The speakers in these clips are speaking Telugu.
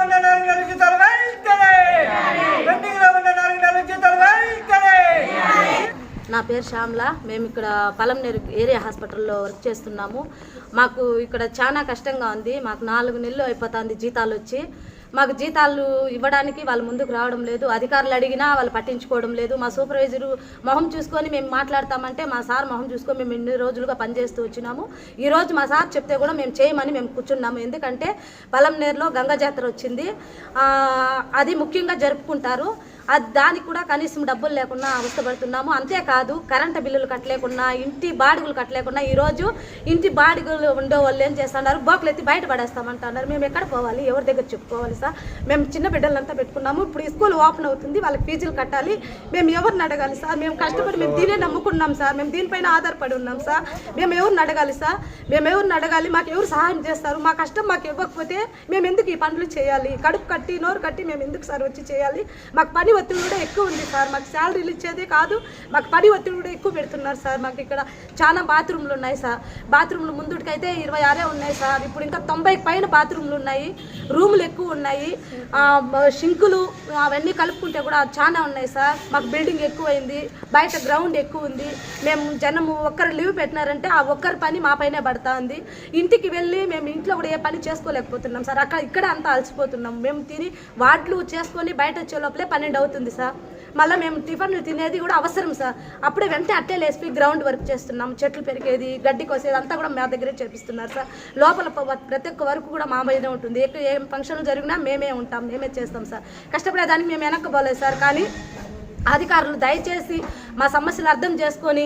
ఉన్న నాలుగు జీతాలు ఉన్న నాలుగు జీతాలు నా పేరు శ్యామ్ల. మేము ఇక్కడ పలంనేరు ఏరియా హాస్పిటల్లో వర్క్ చేస్తున్నాము. మాకు ఇక్కడ చాలా కష్టంగా ఉంది. మాకు నాలుగు నెలలు అయిపోతుంది జీతాలు వచ్చి. మాకు జీతాలు ఇవ్వడానికి వాళ్ళు ముందుకు రావడం లేదు అధికారులు అడిగినా వాళ్ళు పట్టించుకోవడం లేదు. మా సూపర్వైజరు మొహం చూసుకొని మేము మాట్లాడతామంటే మా సార్ మొహం చూసుకొని మేము ఎన్ని రోజులుగా పనిచేస్తూ వచ్చినాము. ఈరోజు మా సార్ చెప్తే కూడా మేము చేయమని మేము కూర్చున్నాము. ఎందుకంటే పలంనేరులో గంగా జాతర వచ్చింది. అది ముఖ్యంగా జరుపుకుంటారు. అది దానికి కూడా కనీసం డబ్బులు లేకుండా అవస్థపడుతున్నాము. అంతేకాదు కరెంటు బిల్లులు కట్టలేకుండా ఇంటి బాడుగులు కట్టలేకుండా ఈరోజు ఇంటి బాడుగులు ఉండే వాళ్ళు ఏం చేస్తున్నారు? బోకులు ఎత్తి బయట పడేస్తామంటున్నారు. మేము ఎక్కడ పోవాలి? ఎవరి దగ్గర చెప్పుకోవాలి సార్? మేము చిన్న బిడ్డలంతా పెట్టుకున్నాము. ఇప్పుడు ఈ స్కూల్ ఓపెన్ అవుతుంది. వాళ్ళకి ఫీజులు కట్టాలి. మేము ఎవరిని అడగాలి సార్? మేము కష్టపడి మేము దీనే నమ్ముకున్నాం సార్. మేము దీనిపైన ఆధారపడి ఉన్నాం సార్. మేము ఎవరిని అడగాలి సార్? మేము ఎవరిని అడగాలి? మాకు ఎవరు సహాయం చేస్తారు? మా కష్టం మాకు ఇవ్వకపోతే మేము ఎందుకు ఈ పనులు చేయాలి? కడుపు కట్టి నోరు కట్టి మేము ఎందుకు సార్ వచ్చి చేయాలి? మాకు పని ఒత్తిడి కూడా ఎక్కువ ఉంది సార్. మాకు శాలరీలు ఇచ్చేదే కాదు మాకు పని ఒత్తిడి కూడా ఎక్కువ పెడుతున్నారు సార్. మాకు ఇక్కడ చాలా బాత్రూమ్లు ఉన్నాయి సార్. బాత్రూమ్లు ముందుకైతే ఇరవై ఆరే ఉన్నాయి సార్. ఇప్పుడు ఇంకా తొంభైకి పైన బాత్రూమ్లు ఉన్నాయి. రూములు ఎక్కువ ఉన్నాయి. షింకులు అవన్నీ కలుపుకుంటే కూడా చాలా ఉన్నాయి సార్. మాకు బిల్డింగ్ ఎక్కువైంది. బయట గ్రౌండ్ ఎక్కువ ఉంది. మేము జనము ఒక్కరు లీవ్ పెట్టినారంటే ఆ ఒక్కరి పని మా పైనే పడతా ఉంది ఇంటికి వెళ్ళి మేము ఇంట్లో కూడా ఏ పని చేసుకోలేకపోతున్నాం సార్. అక్కడ ఇక్కడ అంతా అలసిపోతున్నాం. మేము తిని వాట్లు చేసుకొని బయట వచ్చే లోపలే పన్నెండు అవుతుంది సార్. మళ్ళీ మేము టిఫిన్లు తినేది కూడా అవసరం సార్. అప్పుడే వెంటనే అట్టే లేసి గ్రౌండ్ వర్క్ చేస్తున్నాం. చెట్లు పెరిగేది గడ్డి కోసేది అంతా కూడా మా దగ్గరే చేపిస్తున్నారు సార్. లోపల ప్రతి ఒక్క వరకు కూడా మా మీదే ఉంటుంది. ఎక్కడ ఏం ఫంక్షన్లు జరిగినా మేమే ఉంటాం మేమే చేస్తాం సార్. కష్టపడేదానికి మేము వెనక్కపోలేదు సార్. కానీ అధికారులు దయచేసి మా సమస్యలు అర్థం చేసుకొని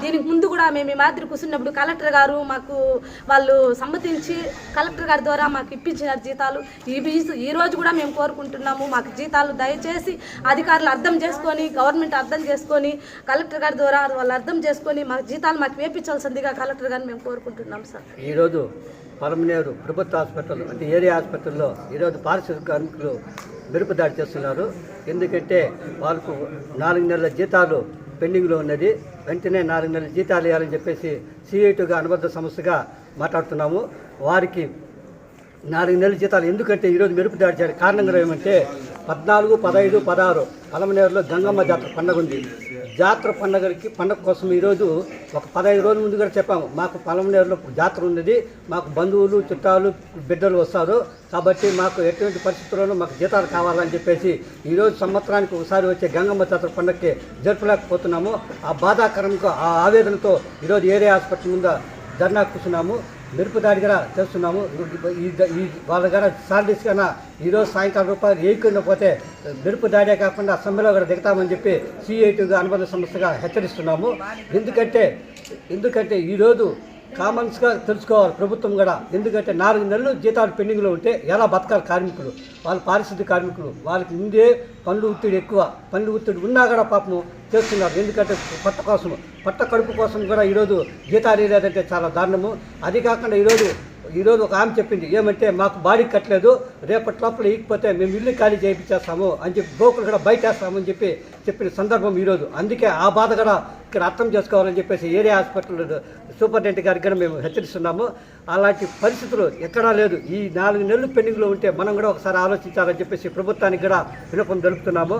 దీనికి ముందు కూడా మేము ఈ మాదిరి కూర్చున్నప్పుడు కలెక్టర్ గారు మాకు వాళ్ళు సమ్మతించి కలెక్టర్ గారి ద్వారా మాకు ఇప్పించిన జీతాలు ఈ ఈ- ఈ రోజు కూడా మేము కోరుకుంటున్నాము. మాకు జీతాలు దయచేసి అధికారులు అర్థం చేసుకొని గవర్నమెంట్ అర్థం చేసుకొని కలెక్టర్ గారి ద్వారా వాళ్ళు అర్థం చేసుకొని మాకు జీతాలు మాకు వేపించాల్సిందిగా కలెక్టర్ గారిని మేము కోరుకుంటున్నాం సార్. ఈరోజు పరమనేరు ప్రభుత్వ హాస్పిటల్ అంటే ఏరియా హాస్పిటల్లో ఈరోజు పారిశుద్ధ్య కార్మికులు మెరుపు దాడి చేస్తున్నారు. ఎందుకంటే వాళ్ళకు నాలుగు నెలల జీతాలు పెండింగ్లో ఉన్నది. వెంటనే నాలుగు నెలల జీతాలు ఇవ్వాలని చెప్పేసి సిఐటిగా అనుబంధ సంస్థగా మాట్లాడుతున్నాము. వారికి నాలుగు నెలల జీతాలు ఎందుకంటే ఈరోజు మెరుపు దాడి చేయాలి కారణంగా ఏమంటే పద్నాలుగు పదహైదు పదహారు పలమనేరులో గంగమ్మ జాతర పండగ ఉంది. జాతర పండగలకి పండగ కోసం ఈరోజు ఒక పదహైదు రోజుల ముందు కూడా చెప్పాము. మాకు పలమనేరులో జాతర ఉన్నది. మాకు బంధువులు చుట్టాలు బిడ్డలు వస్తారు. కాబట్టి మాకు ఎటువంటి పరిస్థితుల్లోనూ మాకు జీతాలు కావాలని చెప్పేసి ఈరోజు సంవత్సరానికి ఒకసారి వచ్చే గంగమ్మ జాతర పండగకి జరపలేకపోతున్నాము ఆ బాధాకరంతో ఆ ఆవేదనతో ఈరోజు ఏరియా హాస్పిటల్ ముందు ధర్నా కూర్చున్నాము. మెరుపు దాడి కూడా చేస్తున్నాము. ఈ వాళ్ళ దగ్గర సాలరీస్ కన్నా ఈరోజు సాయంకాలం రూపాయలు వేయకుండా పోతే మెరుపు దాడే కాకుండా సమ్మెలో కూడా దిగుతామని చెప్పి సిఐటీగా అనుబంధ సంస్థగా హెచ్చరిస్తున్నాము. ఎందుకంటే ఎందుకంటే ఈరోజు కామన్స్గా తెలుసుకోవాలి ప్రభుత్వం కూడా. ఎందుకంటే నాలుగు నెలలు జీతాలు పెండింగ్లో ఉంటే ఎలా బతకాలి కార్మికులు? వాళ్ళు పారిశుద్ధ్య కార్మికులు వాళ్ళకి ముందే పనులు ఒత్తిడి ఎక్కువ. పనులు ఒత్తిడి ఉన్నా కూడా పాపము చేస్తున్నారు. ఎందుకంటే పట్ట కోసం పట్ట కడుపు కోసం కూడా ఈరోజు జీతాలు లేదంటే చాలా దారుణము. అది కాకుండా ఈరోజు ఈరోజు ఒక ఆమె చెప్పింది ఏమంటే మాకు బాడీ కట్టలేదు రేపటి లోపల ఇకపోతే మేము ఇల్లు ఖాళీ చేయించేస్తాము అని చెప్పి గోకులు కూడా బయట వేస్తామని చెప్పి చెప్పిన సందర్భం ఈరోజు. అందుకే ఆ బాధ కూడా ఇక్కడ అర్థం చేసుకోవాలని చెప్పేసి ఏరియా హాస్పిటల్ సూపరింటెండెంట్ గారికి కూడా మేము హెచ్చరిస్తున్నాము. అలాంటి పరిస్థితులు ఎక్కడా లేదు. ఈ నాలుగు నెలలు పెండింగ్లో ఉంటే మనం కూడా ఒకసారి ఆలోచించాలని చెప్పేసి ప్రభుత్వానికి కూడా వినపం జరుపుతున్నాము.